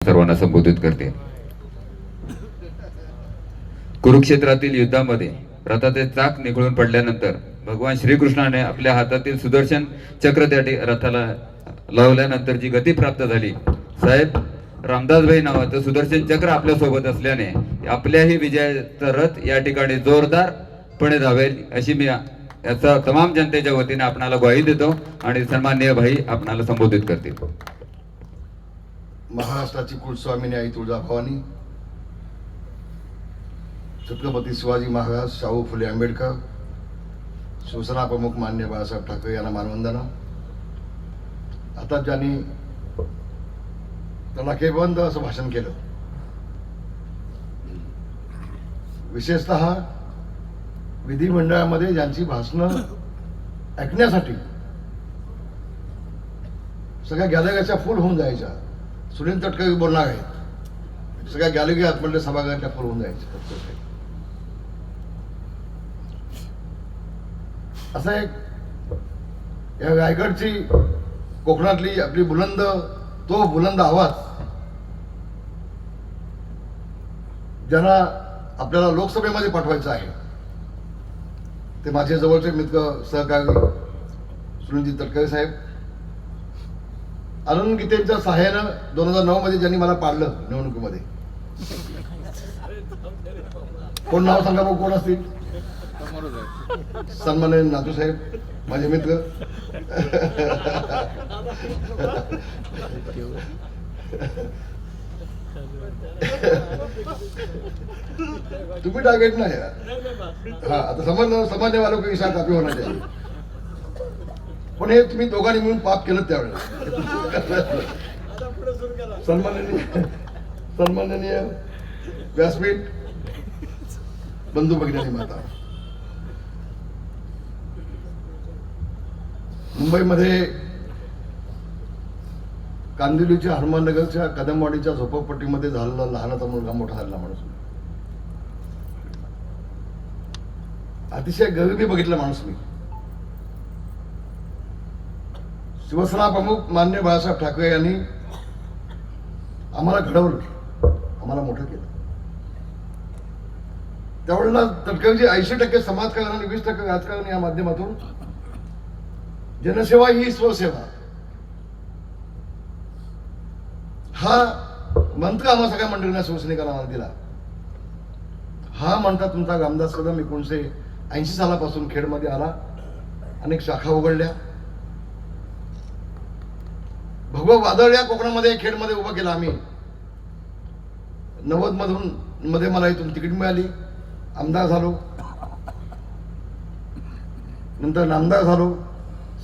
सर्वांना संबोधित करते. कुरुक्षेत्रातील युद्धामध्ये रथाचे चाक निघळून पडल्यानंतर भगवान श्रीकृष्णाने आपल्या हातातील सुदर्शन चक्र त्या रथाला लावल्यानंतर जी गती प्राप्त झाली. साहेब रामदासभाई नावाचं सुदर्शन चक्र आपल्यासोबत असल्याने आपल्याही विजयाचा रथ या ठिकाणी जोरदारपणे धावेल अशी मी याचा तमाम जनतेच्या वतीने आपणाला ग्वाही देतो आणि सन्माननीय भाई आपणाला संबोधित करतील. महाराष्ट्राची कुलस्वामिनी आई तुळजाभवानी छत्रपती शिवाजी महाराज शाहू फुले आंबेडकर शिवसेना प्रमुख मान्य बाळासाहेब ठाकरे यांना मानवंदना. आता ज्यांनी त्यांना केबंद असं भाषण केलं विशेषत विधिमंडळामध्ये ज्यांची भाषणं ऐकण्यासाठी सगळ्या गॅलऱ्याच्या फुल होऊन जायच्या. सुनील तटकरे बोलणार आहेत. म्हणजे सगळ्या गॅलरी आतमधल्या सभागृहातल्या फुल होऊन जायच्या असं एक या रायगडची कोकणातली आपली बुलंद तो बुलंद आवाज ज्यांना आपल्याला लोकसभेमध्ये पाठवायचं आहे ते माझे जवळचे मित्र सहकारी सुनीलजी तटकरे साहेब अरुण गीतेच्या सहाय्यानं दोन हजार नऊ मध्ये ज्यांनी मला पाडलं निवडणुकीमध्ये. कोण नाव सांगा भाऊ कोण असतील? सन्मान्य नातू साहेब माझे मित्र. तुम्ही टार्गेट नाही हा. आता सामान्य सामान्य वालों के साथ काफी होना चाहिए पण हे तुम्ही दोघांनी मिळून पाप केलं त्यावेळेला. सन्माननीय सन्माननीय व्यासपीठ बंधू भगिनी माता. मुंबईमध्ये कांदिवलीच्या हनुमाननगरच्या कदमवाडीच्या झोपडपट्टीमध्ये झालेला लहानाचा मुलगा मोठा झालेला माणूस. अतिशय गरिबी बघितला माणूस मी. शिवसेना प्रमुख मान्य बाळासाहेब ठाकरे यांनी आम्हाला घडवलं आम्हाला मोठं केलं. त्यावेळेला तटकरजी ऐंशी टक्के समाजकारण आणि वीस टक्के राजकारण या माध्यमातून जनसेवा ही स्वसेवा. हा मंत्र आम्हा सगळ्या मंडळींना शिवसैनिकांना आम्हाला दिला. हा म्हणता तुमचा रामदास कदम एकोणीसशे ऐंशी सालापासून खेडमध्ये आला. अनेक शाखा उघडल्या. उभं वादळ या कोकणामध्ये खेडमध्ये उभं केलं आम्ही. नव्वदमधून मध्ये मला इथून तिकीट मिळाली. आमदार झालो. नंतर नामदार झालो.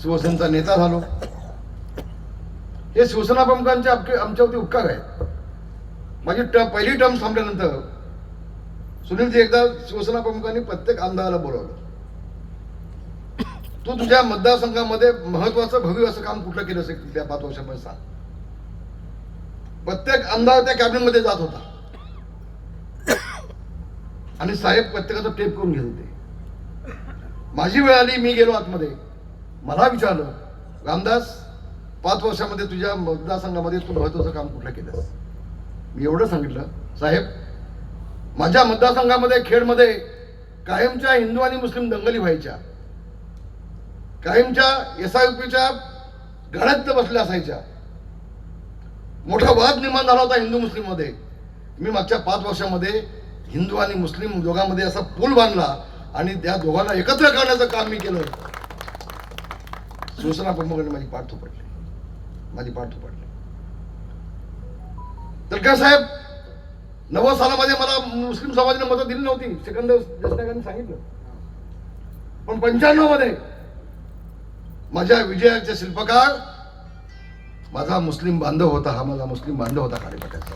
शिवसेनेचा नेता झालो. हे शिवसेना प्रमुखांचे आमच्यावरती उपकार आहेत. माझी ट पहिली टर्म संपल्यानंतर सुनीलजी एकदा शिवसेना प्रमुखांनी प्रत्येक आमदाराला बोलावलं. तू तुझ्या मतदारसंघामध्ये महत्वाचं भव्य असं काम कुठलं केलं असेल त्या पाच वर्षामध्ये सांग. प्रत्येक आमदार त्या कॅबिनेटमध्ये जात होता. आणि साहेब प्रत्येकाचा टेप करून घेत होते. माझी वेळ आली मी गेलो आतमध्ये. मला विचारलं रामदास पाच वर्षामध्ये तुझ्या मतदारसंघामध्ये तू महत्वाचं काम कुठलं केलंस? मी एवढं सांगितलं साहेब माझ्या मतदारसंघामध्ये खेडमध्ये कायमच्या हिंदू आणि मुस्लिम दंगली व्हायच्या. कायमच्या एस आय पीच्या गाड्यात बसल्या असायच्या. मोठा वाद निर्माण झाला होता हिंदू मुस्लिममध्ये. मी मागच्या पाच वर्षामध्ये हिंदू आणि मुस्लिम दोघांमध्ये असा पूल बांधला आणि त्या दोघांना एकत्र करण्याचं काम मी केलं. शिवसेना प्रमुखांनी माझी पाठ थोपडली माझी पाठ पडली तर काय साहेब नव्वद सालामध्ये मला मुस्लिम समाजाने मतं दिली नव्हती. सिकंदर देशनायकांनी सांगितलं. पण पंच्याण्णवमध्ये माझ्या विजयाचे शिल्पकार माझा मुस्लिम बांधव होता हा माझा मुस्लिम बांधव होता खाडीपट्याचा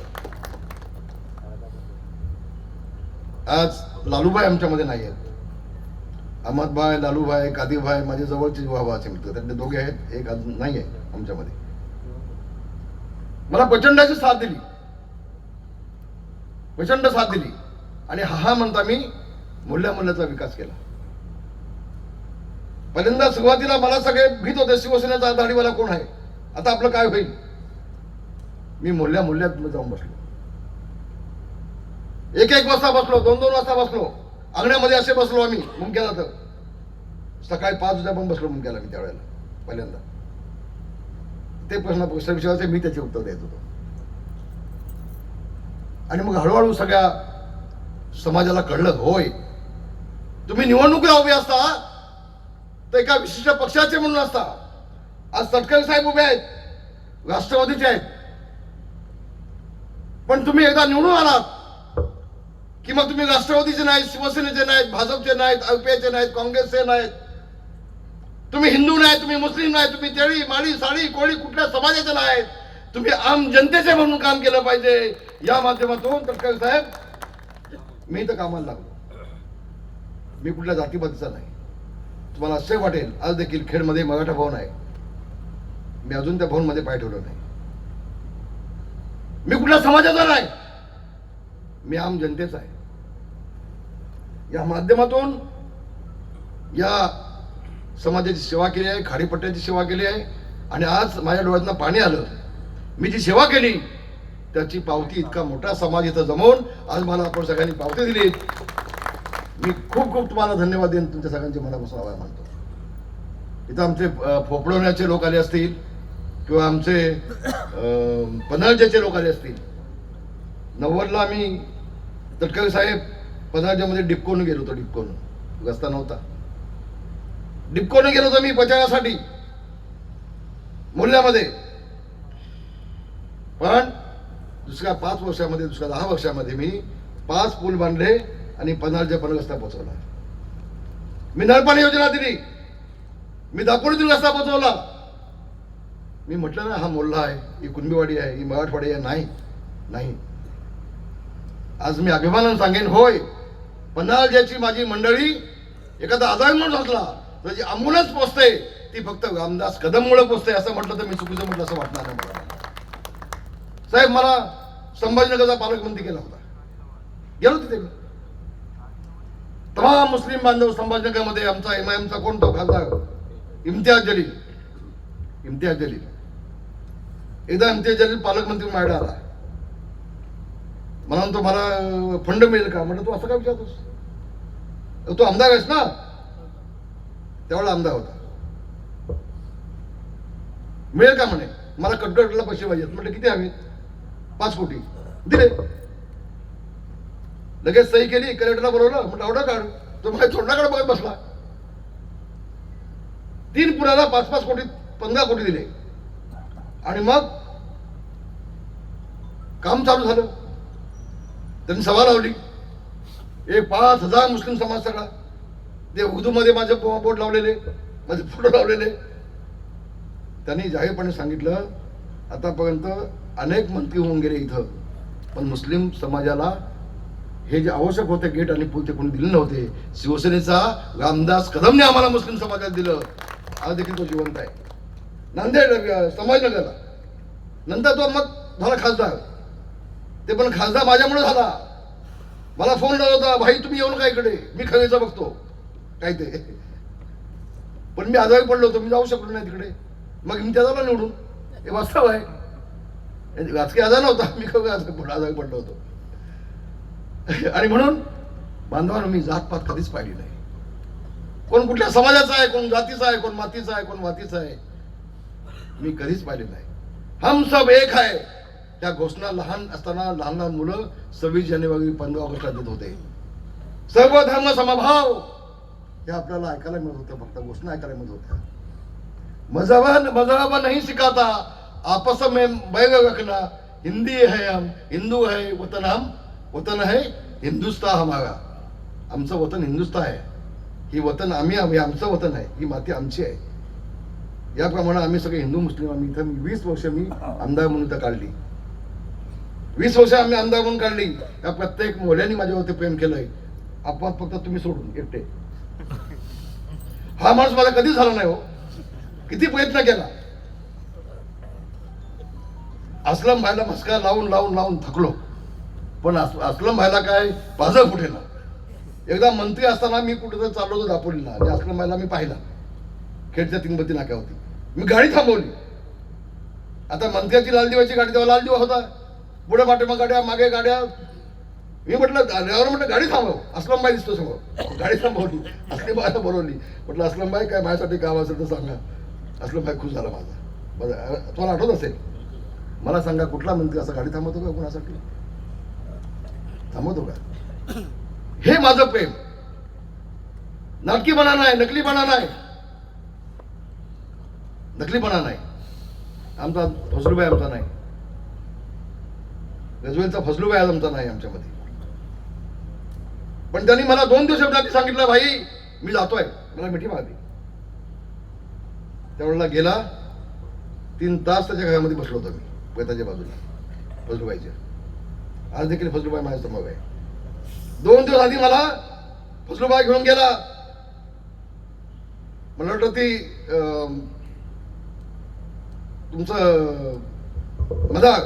आज लालूबाई आमच्यामध्ये नाही आहेत. अहमदभाई लालूभाई कादीरभाई माझे जवळचे भावाचे मित्र त्यांचे दोघे आहेत एक अजून नाही आहे आमच्यामध्ये. मला प्रचंडाची साथ दिली. प्रचंड साथ दिली. आणि हा हा म्हणता मी मूल्यामूल्याचा विकास केला. पहिल्यांदा सुरुवातीला मला सगळे भीत होते शिवसेनेचा दाढीवाला कोण आहे? आता आपलं काय होईल? मी मोल्या मोल्यात जाऊन बसलो. एक एक वाजता बसलो दोन दोन वाजता बसलो. अंगण्यामध्ये असे बसलो आम्ही मुंक्याला तर. सकाळी पाच वाजता पण बसलो मुंक्याला मी त्यावेळेला पहिल्यांदा. ते प्रश्न प्रश्न विचारायचे मी त्याचे उत्तर देत होतो. आणि मग हळूहळू सगळ्या समाजाला कळलं होय. तुम्ही निवडणुकीला उभे असता तर एका विशिष्ट पक्षाचे म्हणून असता. आज तटकरे साहेब उभे आहेत. राष्ट्रवादीचे आहेत. पण तुम्ही एकदा निवडून आलात की मग तुम्ही राष्ट्रवादीचे नाहीत शिवसेनेचे नाहीत भाजपचे नाहीत आयपीआयचे नाहीत काँग्रेसचे नाहीत. तुम्ही हिंदू नाही तुम्ही मुस्लिम नाही तुम्ही तेळी माळी साडी कोळी कुठल्या समाजाचे नाहीत. तुम्ही आम जनतेचे म्हणून काम केलं पाहिजे. या माध्यमातून तटकरे साहेब मी तर कामाला लागलो. मी कुठल्या जातीपातीचा नाही. तुम्हाला असे वाटेल आज देखील खेडमध्ये मराठा भवन आहे मी अजून त्या भवनमध्ये पाय ठेवलं नाही. मी कुठल्या समाजाचा नाही. मी आम जनतेचा आहे. या माध्यमातून या समाजाची सेवा केली आहे खाडीपट्ट्याची सेवा केली आहे आणि आज माझ्या डोळ्यातनं पाणी आलं. मी जी सेवा केली त्याची पावती इतका मोठा समाज इथं जमवून आज मला आपण सगळ्यांनी पावती दिली मी खूप खूप तुम्हाला धन्यवाद देईन. तुमच्या सगळ्यांचे मनापासून आभार मानतो. इथं आमचे फोपडवण्याचे लोक आले असतील किंवा आमचे अ, पन्हाळजेचे लोक आले असतील. नव्वदला आम्ही तटकरे साहेब पन्हाळजेमध्ये डिपकोन गेलो होतो डिपकोन. रस्ता नव्हता. डिपकोन गेलो होतो मी प्रचारासाठी मूल्यामध्ये पण दुसऱ्या पाच वर्षामध्ये दुसऱ्या दहा वर्षामध्ये मी पाच पूल बांधले. आणि पन्हाळच्या पण रस्ता पोचवला. मी नळपाणी योजना दिली. मी दापोडीतील रस्ता पोहोचवला मी म्हटलं ना हा मोल्ला आहे ही कुणबीवाडी आहे ही मराठवाडी आहे नाही नाही. आज मी अभिमानानं सांगेन होय पन्हाळज्याची माझी मंडळी एखादा आजार म्हणून असला तर जी अमूलच पोचते ती फक्त रामदास कदममुळे पोचते असं म्हटलं तर मी चुकीचं म्हटलं असं वाटणार नाही मला. साहेब मला संभाजीनगरचा पालकमंत्री केला होता. गेलो तिथे मी. तमाम मुस्लिम बांधव संभाजीनगरमध्ये आमचा एम आय एमचा कोण तो? खासदार? इम्तियाज जलील. इम्तियाज जलील. एकदा इम्तियाज जलील पालकमंत्री माझ्याकडे आला. मला म्हणतो मला फंड मिळेल का? म्हटलं तू असं काय विचारतोस? तू आमदार आहेस ना? त्यावेळेला आमदार होता. मिळेल का? म्हणे. मला कटकटला पैसे पाहिजेत. म्हटलं किती हवेत पाच कोटी. दिले. लगेच सही केली कलेक्टरला बोलवलं म्हटलं ऑर्डर काढ. तो माझ्या तोंडाकडे बघत बसला. तीन पुराला पाच पाच कोटी पंधरा कोटी दिले. आणि मग काम चालू झालं. त्यांनी सभा लावली. एक पाच हजार मुस्लिम समाज सगळा. ते उर्दूमध्ये माझे बोट बोर्ड लावलेले माझे फोटो लावलेले. त्यांनी जाहीरपणे सांगितलं आतापर्यंत अनेक मंत्री होऊन गेले इथं. पण मुस्लिम समाजाला हे जे आवश्यक होते गेट आणि पूल ते कोणी दिले नव्हते. शिवसेनेचा रामदास कदमने आम्हाला मुस्लिम समाजात दिलं. आज देखील तो जिवंत आहे. नांदेड समाजनगरला नंतर तो मग झाला खासदार. ते पण खासदार माझ्यामुळे झाला. मला फोन लावला होता भाई तुम्ही येऊ नका इकडे? मी खरेचा बघतो. काय ते? पण मी आजारी पडलो होतो. मी जाऊ शकलो नाही तिकडे. मग मी त्याला निवडून. हे वास्तव आहे. राजकीय आजार नव्हता. मी खरं आजारी पडलो आजारी पडलो होतो. आणि म्हणून बांधवांनो मी जातपात कधीच पाहिली नाही. कोण कुठल्या समाजाचा आहे कोण जातीचा आहे कोण मातीचा आहे कोण मातीचा आहे मी कधीच पाहिले नाही. हम सब एक आहे. त्या घोषणा लहान असताना लहान लहान मुलं सव्वीस जानेवारी पंधरा ऑगस्टला देत होते. सर्व धर्म समभाव. हे आपल्याला ऐकायला मिळत होतं फक्त घोषणा ऐकायला मिळत होत्या. मजहब मजहब नाही सिखाता आपस में बैग रखना. हिंदी है हम हिंदू है वतन हम. वतन है हा हमारा आमचं वतन हिंदुस्ता आहे. ही वतन आम्ही आम्ही आमचं वतन आहे ही माती आमची आहे. याप्रमाणे आम्ही सगळे हिंदू मुस्लिम आम्ही इथं वीस वर्ष मी आमदार म्हणून इथं काढली. वीस वर्ष आम्ही आमदार म्हणून काढली. या प्रत्येक मोल्याने माझ्यावरती प्रेम केलंय. आपण फक्त तुम्ही सोडून एकटे. हा माणूस मला कधी झाला नाही हो. किती प्रयत्न केला. असलम भायला मस्का लावून लावून लावून थकलो. पण अस- असलम भाईला काय? पाझ कुठे ना? एकदा मंत्री असताना मी कुठेतरी चाललो होतो दापोलीला. म्हणजे आणि असलम भाईला मी पाहिला. खेडच्या तिनबत्ती नाक्यावरती. मी गाडी थांबवली. आता मंत्र्याची लाल दिवाची गाडी तेव्हा लाल दिवा होता. पुढे माटे मग गाड्या मागे गाड्या. मी म्हटलं ड्रायव्हर म्हटलं गाडी थांबव. असलमबाई दिसतो समोर गाडी थांबवली. असलमबाईला बोलवली. म्हटलं असलमबाई काय माझ्यासाठी काम असेल तर सांगा. असलमबाई खुश झाला माझा. तुम्हाला आठवत असेल? मला सांगा कुठला मंत्री असं गाडी थांबवतो का कुणासाठी? थांबवतो का हे माझं प्रेम. नाटकीपणा नाही नकलीपणा नाही. नकलीपणा नाही. आमचा फसलूबाई आमचा नाही. गजवेलचा फसलूबाई आज आमचा नाही आमच्यामध्ये. पण त्यांनी मला दोन दिवस आधी सांगितलं भाई मी जातोय. मला मिठी मारली त्यावेळेला गेला तीन तास त्याच्या घरामध्ये बसलो होतो मी पैताच्या बाजूला फसलूबाईच्या आज देखील फजलूबाई माझ्यासमोर आहे. दोन दिवस आधी मला फजलूबाई घेऊन गेला. मला वाटलं ती तुमचं मदार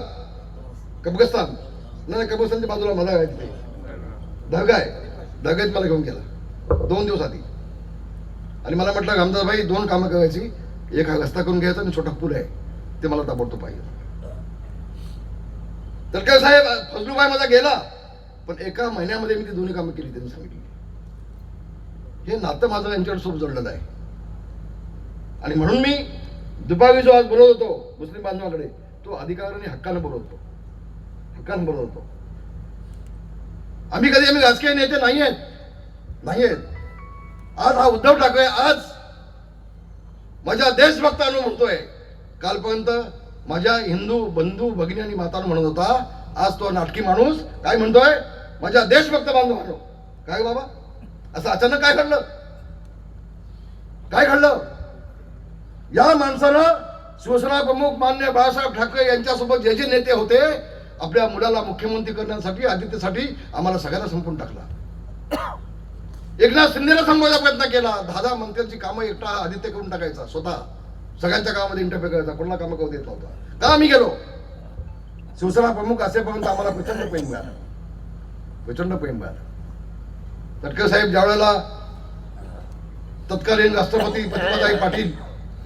कबगस्तान नाही नाही, कबगस्तानच्या बाजूला मदार आहे तिथे. धागा आहे. धाग्यात मला घेऊन गेला. दोन दिवस आधी. आणि मला म्हटलं रामदास भाई दोन कामं करायची. एक हा रस्ता करून घ्यायचा आणि छोटा पूल आहे. ते मला ताबडतोब पाहिजे. तर काय साहेब फजलूबाई माझा गेला. पण एका महिन्यामध्ये मी ती दोन्ही कामं केली त्यांनी सांगितली. हे नातं माझं यांच्याकडे सोबत जोडलेलं आहे. आणि म्हणून मी दुपारी जो आज बोलत होतो मुस्लिम बांधवाकडे तो अधिकाराने हक्कानं बोलवतो हक्कानं बोलवतो आम्ही कधी आम्ही राजकीय नेते नाही आहेत. नाही आहेत. आज हा उद्धव ठाकरे आज माझ्या देशभक्तांना म्हणतोय. कालपर्यंत माझ्या हिंदू बंधू भगिनी आणि मातानं म्हणत होता आज तो नाटकी माणूस काय म्हणतोय? माझ्या देशभक्त बांधवानो काय बाबा? असं अचानक काय घडलं? काय घडलं? या माणसानं शिवसेना प्रमुख मान्य बाळासाहेब ठाकरे यांच्यासोबत जे जे नेते होते आपल्या मुलाला मुख्यमंत्री करण्यासाठी आदित्यसाठी आम्हाला सगळ्यांना संपून टाकला. एकनाथ शिंदेला संपवायचा प्रयत्न केला. दहा दहा मंत्र्यांची कामं एकटा आदित्य करून टाकायचा स्वतः. सगळ्यांच्या कामामध्ये इंटरफेअर करायचा. कोणाला कामं करू देत नव्हता. का आम्ही गेलो? शिवसेना प्रमुख असेपर्यंत आम्हाला प्रचंड प्रेम मिळालं. प्रचंड प्रेम मिळालं. तटकर साहेब ज्या वेळेला तत्कालीन राष्ट्रपती प्रतिभाताई पाटील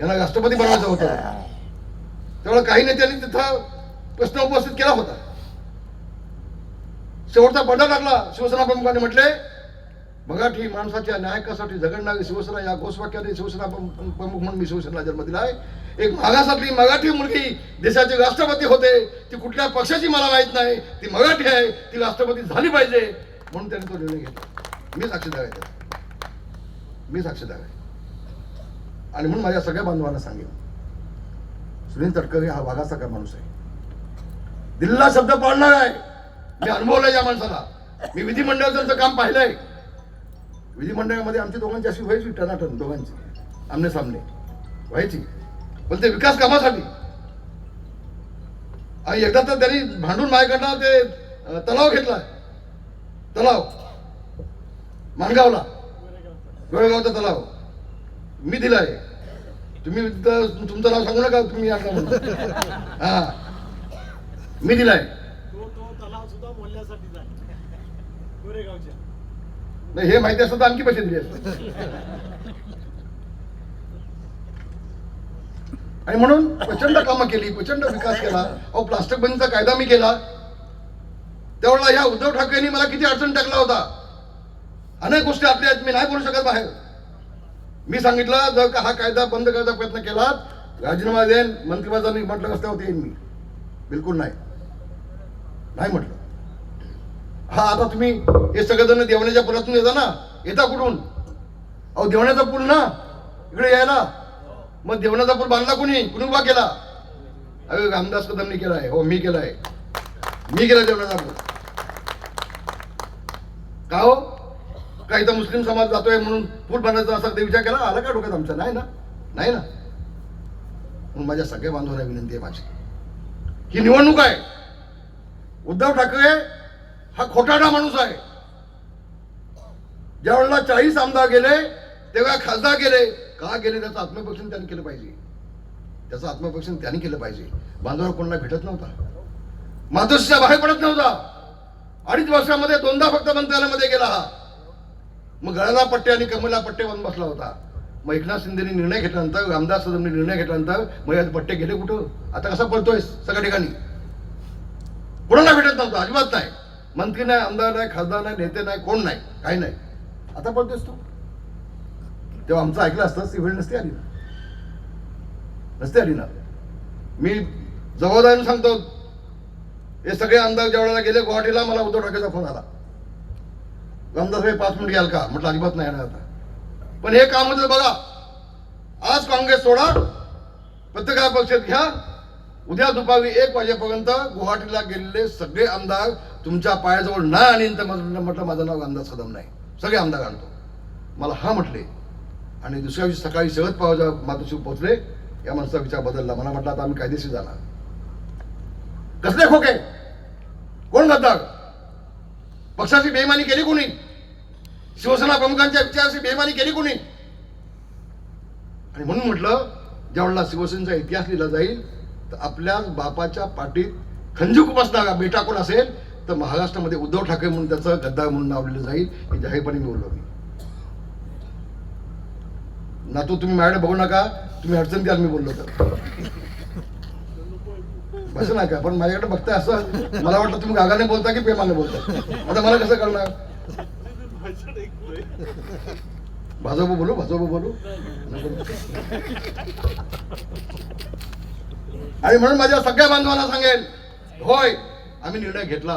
यांना राष्ट्रपती बनवायचं होतं त्यावेळेला काही नेत्यांनी तिथं प्रश्न उपस्थित केला होता. शेवटचा बंडा लागला शिवसेना प्रमुखांनी म्हटले मराठी माणसाच्या न्यायकासाठी झगडणारी शिवसेना या घोषवाक्याने शिवसेना प्रमुख प्रमुख म्हणून मी शिवसेनेला जन्म दिला आहे. एक मागासातली मराठी मुलगी देशाचे राष्ट्रपती होते. ती कुठल्या पक्षाची मला माहीत नाही. ती मराठी आहे. ती राष्ट्रपती झाली पाहिजे. म्हणून त्यांनी तो निर्णय घेतला. मी साक्षीदार आहे त्याचा. मी साक्षीदार आहे. आणि म्हणून माझ्या सगळ्या बांधवांना सांगेन. सुनील तटकरे हा वाघासारखा माणूस आहे. दिल्ला शब्द पाळणार आहे. मी अनुभवलंय या माणसाला. मी विधिमंडळ त्यांचं काम पाहिलंय. विधिमंडळामध्ये आमच्या दोघांची अशी व्हायची टनाटन दोघांची. आमने सामने. व्हायची. पण ते विकास कामासाठी. आणि एकदा तर त्यांनी भांडून माझ्याकडनं ते तलाव घेतला. तलाव. माणगावला. गोळेगावचा तलाव. मी दिलाय तुम्ही तुमचं नाव सांगू नका तुम्ही आणलं हा. मी दिलाय तो तो तलाव सुद्धा बोलण्यासाठीच गोरेगावच्या. नाही हे माहिती असतं तर आणखी पैसे दिले असते. आणि म्हणून प्रचंड कामं केली प्रचंड विकास केला. अहो प्लास्टिक बंदीचा कायदा मी केला. त्यावेळेला ह्या उद्धव ठाकरेंनी मला किती अडचण टाकला होता. अनेक गोष्टी आपल्या आहेत मी नाही बोलू शकत बाहेर. मी सांगितलं जर का हा कायदा बंद करायचा प्रयत्न केला राजीनामा देईन मंत्रिपदाने म्हटलं रस्त्यावरती येईन मी. बिलकुल नाही. नाही म्हटलं. हा आता तुम्ही हे सगळेजण देवण्याच्या पुलातून येता ना? येता कुठून? अहो देवण्याचा पूल ना? इकडे यायला. मग देवण्याचा पूल बांधला कुणी? कुणी उभा केला? अरे रामदास कदमनी केला आहे. हो मी केलाय मी केला देवण्याचा पूल. का हो? काही तर मुस्लिम समाज जातोय म्हणून पूल बांधायचा असा कधी विचार केला? आला का डोक्यात आमचा? नाही ना. नाही ना. म्हणून माझ्या सगळ्या बांधवांना विनंती आहे माझी. ही निवडणूक आहे. उद्धव ठाकरे हा खोटाडा माणूस आहे. ज्या वेळेला चाळीस आमदार गेले तेव्हा खासदार गेले का गेले त्याचं आत्मपरीक्षण त्यांनी केलं पाहिजे. त्याचं आत्मपरीक्षण त्यांनी केलं पाहिजे. बांधवाला कोणाला भेटत नव्हता. मातोश्रीच्या बाहेर पडत नव्हता. अडीच वर्षामध्ये दोनदा फक्त मंत्रालयामध्ये गेला हा. मग गळाला पट्टे आणि कमला पट्टे बांधून बसला होता. मग एकनाथ शिंदेनी निर्णय घेतल्यानंतर रामदास कदमने निर्णय घेतल्यानंतर मग यात पट्टे गेले कुठं? आता कसा पळतोय सगळ्या ठिकाणी? कोणाला भेटत नव्हतं? अजिबात नाही. मंत्री नाही आमदार नाही खासदार नाही नेते नाही कोण नाही? काही नाही. आता बोलतोस तू. तेव्हा आमचं ऐकलं असतं ती वेळ नसते आली ना. नसते आली ना. मी जबाबदारीने सांगतो हे सगळे आमदार जेवढ्याला गेले गुवाहाटीला मला उद्धव ठाकरेचा फोन आला. रामदास भाई पाच मिनिट घ्याल का? म्हटलं अजिबात नाही येणार आता. पण हे काम होतं बघा. आज काँग्रेस सोडा पत्रकार पक्षात घ्या. उद्या दुपारी एक वाजेपर्यंत गुवाहाटीला गेलेले सगळे आमदार तुमच्या पायाजवळ ना आणीन तर म्हटलं म्हटलं माझं नाव अंदाज कदम नाही. सगळे आमदार आणतो. मला हा म्हटले. आणि दुसऱ्या दिवशी सकाळी सहज पावजा मातोश्री पोहोचले. या माणसाचा विचार बदलला. मला म्हटलं आता आम्ही कायदेशीर जाणार. कसले खोके? कोण गद्दार? पक्षाची बेमानी केली कोणी? शिवसेना प्रमुखांच्या विचाराची बेमानी केली कोणी? आणि म्हणून म्हटलं ज्यावेळेला शिवसेनेचा इतिहास लिहिला जाईल तर आपल्या बापाच्या पाठीत खंजूक बसणारा बेटा कोण असेल? तर महाराष्ट्रामध्ये उद्धव ठाकरे म्हणून त्याचं गद्दार म्हणून नाव लिहिलं जाईल हे जाहीरपणे मी बोललो मी. नातू तुम्ही माझ्याकडे बघू नका तुम्ही अडचण द्याल मी बोललो तर. असं नका पण माझ्याकडे बघताय असं मला वाटलं तुम्ही गागाने बोलता की प्रेमाने बोलता. आता मला कसं करणार भाजप बोलू भाजप बोलू. आणि म्हणून माझ्या सगळ्या बांधवांना सांगेल होय आम्ही निर्णय घेतला.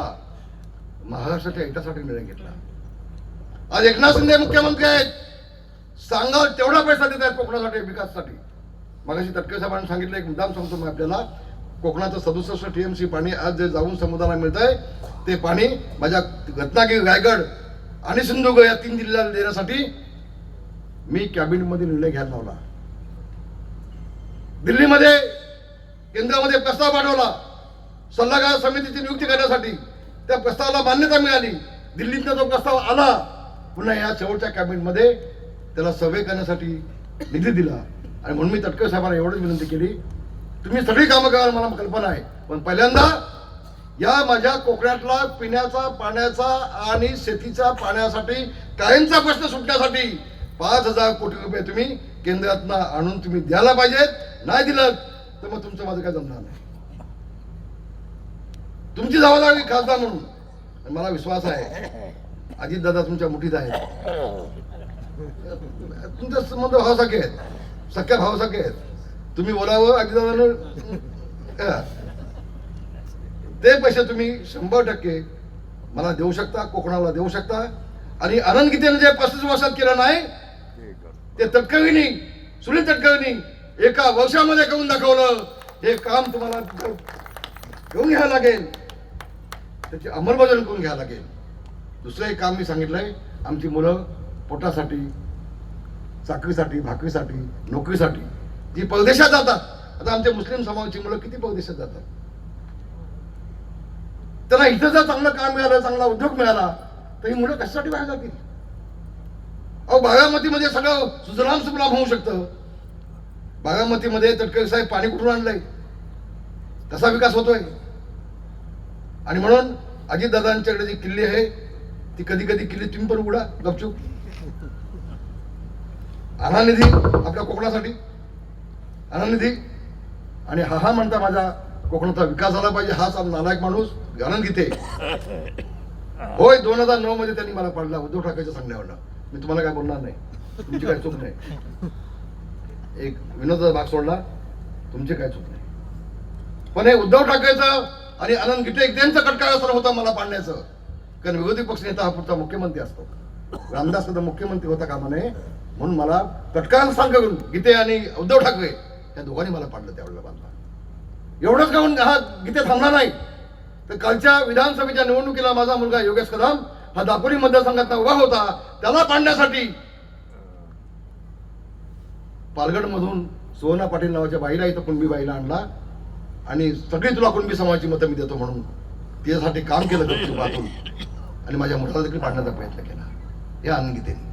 महाराष्ट्राच्या हितासाठी निर्णय घेतला. आज एकनाथ शिंदे मुख्यमंत्री आहेत. सांगा तेवढा पैसा देत आहेत कोकणासाठी विकाससाठी. मगाशी तटकरे साहेबांनी सांगितलं एक मुद्दाम सांगतो मी आपल्याला. कोकणाचं सदुसष्ट टीएमसी पाणी आज जे जाऊन समुद्राला मिळत आहे ते पाणी माझ्या रत्नागिरी रायगड आणि सिंधुदुर्ग या तीन जिल्ह्याला देण्यासाठी मी कॅबिनेटमध्ये निर्णय घ्यायला लावला. दिल्लीमध्ये केंद्रामध्ये प्रस्ताव पाठवला. सल्लागार समितीची नियुक्ती करण्यासाठी त्या प्रस्तावाला मान्यता मिळाली. दिल्लीतनं जो प्रस्ताव आला पुन्हा या शेवटच्या कॅबिनेटमध्ये त्याला सर्वे करण्यासाठी निधी दिला. आणि म्हणून मी तटकर साहेबांना एवढंच विनंती केली तुम्ही सगळी कामं करायला मला कल्पना आहे. पण पहिल्यांदा या माझ्या कोकणातला पिण्याचा पाण्याचा आणि शेतीच्या पाण्यासाठी कायमचा प्रश्न सुटण्यासाठी पाच हजार कोटी रुपये तुम्ही केंद्रातनं आणून तुम्ही द्यायला पाहिजेत. नाही दिलं तर मग तुमचं माझं काय जमणार नाही. तुमची जबाबदारी खासदार म्हणून. मला विश्वास आहे. अजित दादा तुमच्या मुठीत आहे तुमचे संबंध भावासारखे आहेत. सख्या भावासारखे आहेत. तुम्ही बोलावं अजितदादानं ते पैसे तुम्ही शंभर टक्के मला देऊ शकता कोकणाला देऊ शकता. आणि आनंद गीतेने जे पस्तीस वर्षात केलं नाही ते तटकरीनी सुनील तटकविनी एका वर्षामध्ये करून दाखवलं. हे काम तुम्हाला घेऊन घ्यावं लागेल. त्याची अंमलबजावणी करून घ्यावं लागेल. दुसरं एक काम मी सांगितलंय आमची मुलं पोटासाठी चाकरीसाठी भाकरीसाठी नोकरीसाठी जी परदेशात जातात आता आमच्या मुस्लिम समाजाची मुलं किती परदेशात जातात? त्यांना इथं जर चांगलं काम मिळालं चांगला उद्योग मिळाला तर ही मुलं कशासाठी बाहेर जातील? अहो बारामतीमध्ये सगळं सुजलाम सुफलाम होऊ शकतं. बारामतीमध्ये तटकरी साहेब पाणी कुठून आणलंय? तसा विकास होतोय. आणि म्हणून अजितदादांच्याकडे जी किल्ली आहे ती कधी कधी किल्ली तुम्ही पण उघडा गपचूप. अनानिधी आपल्या कोकणासाठी. अनानिधी आणि हा हा म्हणता माझा कोकणाचा विकास झाला पाहिजे हाच आम- नालायक माणूस आनंद घेते. होय दोन हजार नऊ मध्ये त्यांनी मला पाडला उद्धव ठाकरेच्या सांगण्यावरनं. मी तुम्हाला काय बोलणार नाही. तुमची काय चूक नाही. एक विनोदाचा भाग सोडला तुमची काय चूक नाही. पण हे उद्धव ठाकरेचं आणि आनंद गिटे त्यांचा कटकाळ असं होता मला पाडण्याचं. कारण विरोधी पक्ष नेता हा पुढचा मुख्यमंत्री असतो. रामदास सुद्धा मुख्यमंत्री होता कामा नये म्हणून मला कटकाळ सांग करून गीते आणि उद्धव ठाकरे या दोघांनी मला पाडलं त्यावेळेला बांधला. एवढंच काहून हा गीते थांबला नाही. तर कालच्या विधानसभेच्या निवडणुकीला माझा मुलगा योगेश कदम हा दापोली मतदारसंघात उभा होता. त्याला पाडण्यासाठी पालघरमधून सुवर्णा पाटील नावाच्या बाईला इथं कुणबी बाईला आणला. आणि सगळी तुला कुणबी समाजाची मतं मी देतो म्हणून. त्याच्यासाठी काम केलं गपचूपातून आणि माझ्या मुलाला देखील पाडण्याचा प्रयत्न केला. हे आनंदगीतेने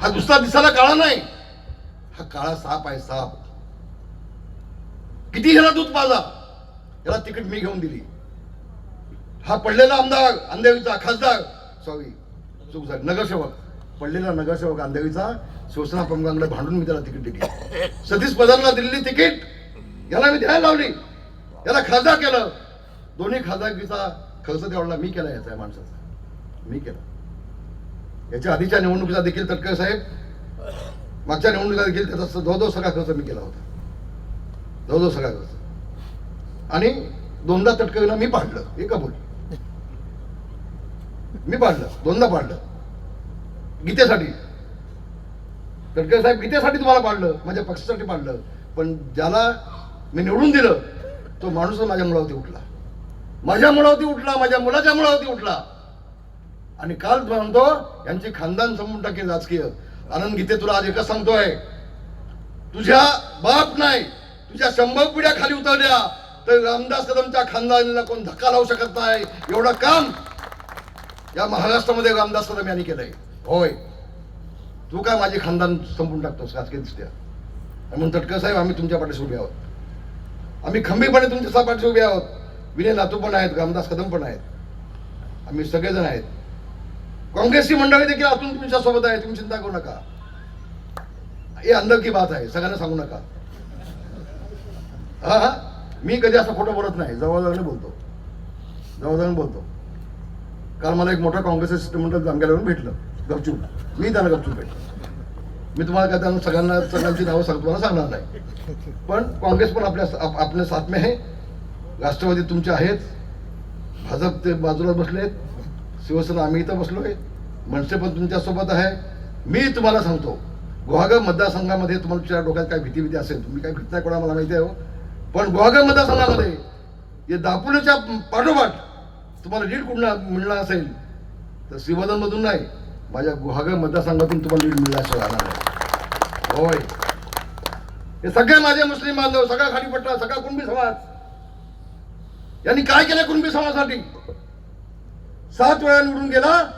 हा दुसरा दिसायला काळा नाही. हा काळा साप आहे साप. किती ह्याला दूध पाजा? याला तिकीट मी घेऊन दिली. हा पडलेला आमदार अंधेरीचा खासदार सॉरी चूक झाली नगरसेवक. पडलेला नगरसेवक गांधीचा शिवसेना प्रमुखांकडे भांडून मी त्याला तिकीट दिली. सतीश प्रधानला दिलेली तिकीट याला मी द्यायला लावली. याला खासदार केलं. दोन्ही खासदारकीचा खर्च तेवढा मी केला याचा माणसाचा. मी केला. याच्या आधीच्या निवडणुकीचा देखील तटकर साहेब. मागच्या निवडणुकीला देखील त्याचा स- जवळजवळ सगळा खर्च मी केला होता. जवळजवळ सगळा खर्च. आणि दोनदा तटकरीला मी पाडलं. हे कबूल. मी पाडलं. दोनदा पाडलं. गीतेसाठी. तटकरे साहेब गीतेसाठी तुम्हाला पाडलं. माझ्या पक्षासाठी पाडलं. पण ज्याला मी निवडून दिलं. तो माणूस माझ्या मुळावरती उठला. माझ्या मुळावरती उठला माझ्या मुलाच्या मुळावरती उठला. आणि काल म्हणतो यांची खानदान समजून टाकेल राजकीय. आनंद गीते तुला आज एकच सांगतोय. तुझ्या बाप नाही तुझ्या शंभर पिढ्या खाली उतरल्या. तर रामदास कदमच्या खानदानीला कोण धक्का लावू शकत नाही? एवढं काम या महाराष्ट्रामध्ये रामदास कदम यांनी केलंय. होय. तू काय माझे खानदान संपून टाकतोस राजकीय दृष्ट्या आणि म्हणून तटकर साहेब आम्ही तुमच्या पाठीशी उभे आहोत. आम्ही खंबीरपणे तुमच्या सपाटचे उभे आहोत. विनय नातू पण आहेत रामदास कदम पण आहेत. आम्ही सगळेजण आहेत. काँग्रेसची मंडळी देखील अजून तुमच्यासोबत आहे तुम्ही चिंता करू नका. हे अंदर की बात आहे सगळ्यांना सांगू नका. हा हा. मी कधी असं खोटं बोलत नाही जवळजवळ बोलतो. जवळजवळ बोलतो. काल मला एक मोठा काँग्रेसचं शिष्टमंडळ जामग्याला भेटलं गपचूप. मी त्यांना गपचूप भेटलं. मी तुम्हाला काय सगळ्यांना सगळ्यांची नावं सांगतो तुम्हाला सांगणार नाही. पण काँग्रेस पण आपल्या आप- आपल्या साथ में आहे. राष्ट्रवादी तुमचे आहेत. भाजप ते बाजूला बसलेत शिवसेना आम्ही इथं आहे मनसे पण तुमच्यासोबत आहे. मी तुम्हाला सांगतो गुहागर मतदारसंघामध्ये तुम्हाला तुमच्या डोक्यात काय भीती भीती असेल तुम्ही काय भीती नाही कोणा मला माहिती आहे हो. पण गुहागर मतदारसंघामध्ये या दापोलीच्या पाठोपाठ तुम्हाला लीड कुठला मिळणार असेल तर श्रीवर्धनमधून नाही. माझ्या गुहागर मतदारसंघातून तुम्हाला लीड मिळण्याशिवाय राहणार आहे. होय. हे सगळे माझे मुस्लिम बांधव सगळा खाडीपट्टा सगळा कुणबी समाज. यांनी काय केलं कुणबी समाजासाठी? सात वेळा निवडून गेला.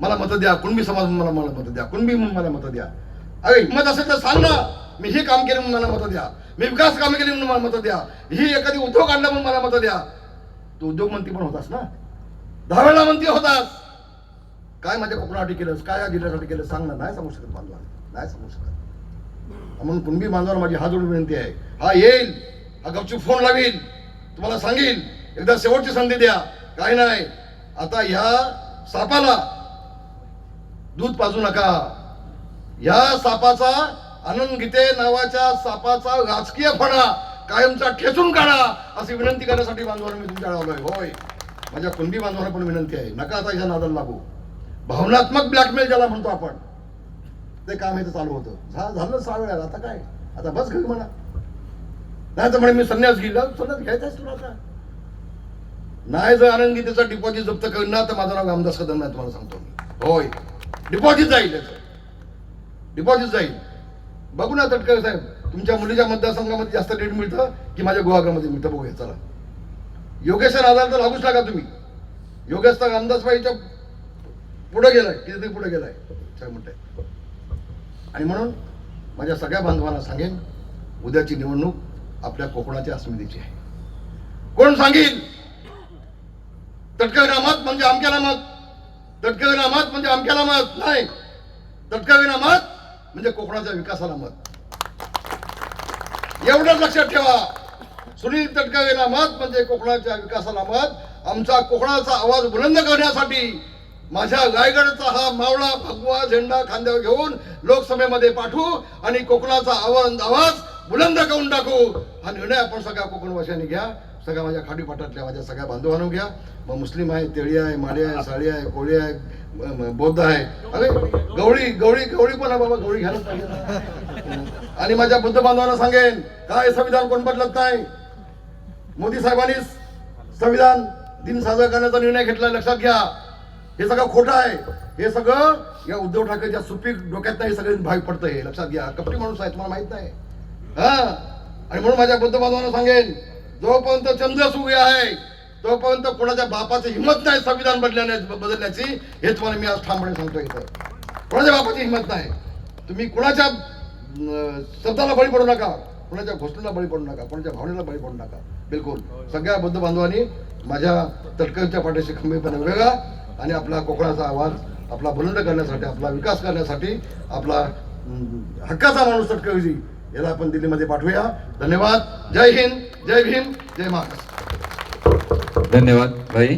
मला मत द्या. कुणबी समाज म्हणून मला मला मत द्या. कुणबी म्हणून मला मत द्या. अरे हिंमत असेल तर सांग. ना मी हे काम केलं म्हणून मला मत द्या. मी विकास कामे केली म्हणून मला मत द्या. ही एखादी उद्योग आणला म्हणून मला मत द्या. तू उद्योगमंत्री पण होतास ना? दहा वेळा होतास. काय माझ्या कोकणासाठी केलंस? काय या जिल्ह्यासाठी केलं सांग ना नाही सांगू शकत बांधवा नाही सांगू शकत. म्हणून कुणबी बांधवाला माझी हात जोडून विनंती आहे. हा येईल. हा गपचूप फोन लावेल. तुम्हाला सांगेल. एकदा शेवटची संधी द्या. काय नाही. आता ह्या सापाला दूध पाजू नका. या सापाचा आनंद गीते नावाच्या सापाचा राजकीय फणा. कायमचा ठेचून काढा. अशी विनंती करण्यासाठी बांधवांना मी तुमच्या आलोय. होय. माझ्या कुणबी बांधवांना पण विनंती आहे नका आता ह्या नादाला लागू. भावनात्मक ब्लॅकमेल ज्याला म्हणतो आपण ते काम इथं चालू होतं. झा झालं सहा वेळा आता काय? आता बस घरी म्हणा. नाही तर म्हणे मी संन्यास घेईल. संन्यास घ्यायचाच तुला आता. नाही जर आनंद त्याचा डिपॉझिट जप्त करणार तर माझं नाव रामदास कदम नाही तुम्हाला सांगतो मी. होय. डिपॉझिट जाईल त्याचं. डिपॉझिट जाईल. बघू ना तटकर साहेब तुमच्या मुलीच्या मतदारसंघामध्ये जास्त लीड मिळतं की माझ्या गुहागामध्ये मिळतं? बघूया चला. योगेश्वर आधार तर लागूच लागा तुम्ही. योगेश तर अंदाजबाईच्या पुढे गेलाय कितीतरी पुढे गेलाय. काय म्हणताय आणि म्हणून माझ्या सगळ्या बांधवांना सांगेन उद्याची निवडणूक आपल्या कोकणाच्या अस्मितेची आहे. कोण सांगेल? तटकविना म्हणजे मत म्हणजे अमक्याला मत. तटकविना मत म्हणजे अमक्याला मत. नाही. तटकविना मत म्हणजे कोकणाच्या विकासाला मत. एवढंच लक्षात ठेवा. सुनील तटकरेला मत म्हणजे कोकणाच्या विकासाला मत आमचा कोकणाचा आवाज बुलंद करण्यासाठी माझ्या रायगडचा हा मावळा भगवा झेंडा खांद्यावर घेऊन लोकसभेमध्ये पाठवू आणि कोकणाचा आवाज आवाज बुलंद करून टाकू. हा निर्णय आपण सगळ्या कोकणवासियांनी घ्या. सगळ्या माझ्या खाडीपाटातल्या माझ्या सगळ्या बांधवांना घ्या. मग मुस्लिम आहे तेळी आहे माळी आहे साळी आहे कोळी आहे बौद्ध आहे. अरे गवळी गवळी गवळी पण आहे बाबा गवळी घ्यायलाच पाहिजे. आणि माझ्या बुद्ध बांधवांना सांगेन काय संविधान कोण बदलत नाही? मोदी साहेबांनी संविधान दिन साजरा करण्याचा निर्णय घेतला लक्षात घ्या. हे सगळं खोटं आहे. हे सगळं या उद्धव ठाकरेच्या सुपीक डोक्यात नाही सगळे भाग पडतं हे लक्षात घ्या. कपटी माणूस आहे तुम्हाला माहीत नाही. हा? आणि म्हणून माझ्या बुद्ध बांधवांना सांगेन जोपर्यंत चंद्र सूर्य आहे तोपर्यंत कोणाच्या बापाची हिंमत नाही संविधान बदलण्या बदलण्याची हे तुम्हाला मी आज ठामपणे सांगतो इथं. कोणाच्या बापाची हिंमत नाही. तुम्ही कोणाच्या शब्दाला बळी पडू नका. कोणाच्या घोषणेला बळी पडू नका. कोणाच्या भावनेला बळी पडू नका. बिलकुल. सगळ्या बुद्ध बांधवांनी माझ्या तटकरच्या पाठीशी खंबीरपणे वेगळा आणि आपला कोकणाचा आवाज आपला बुलंद करण्यासाठी आपला विकास करण्यासाठी आपला हक्काचा माणूस तटकळजी याला आपण दिल्लीमध्ये पाठवूया. धन्यवाद. जय हिंद. जय भीम. जय महाराष्ट्र. धन्यवाद. भाई.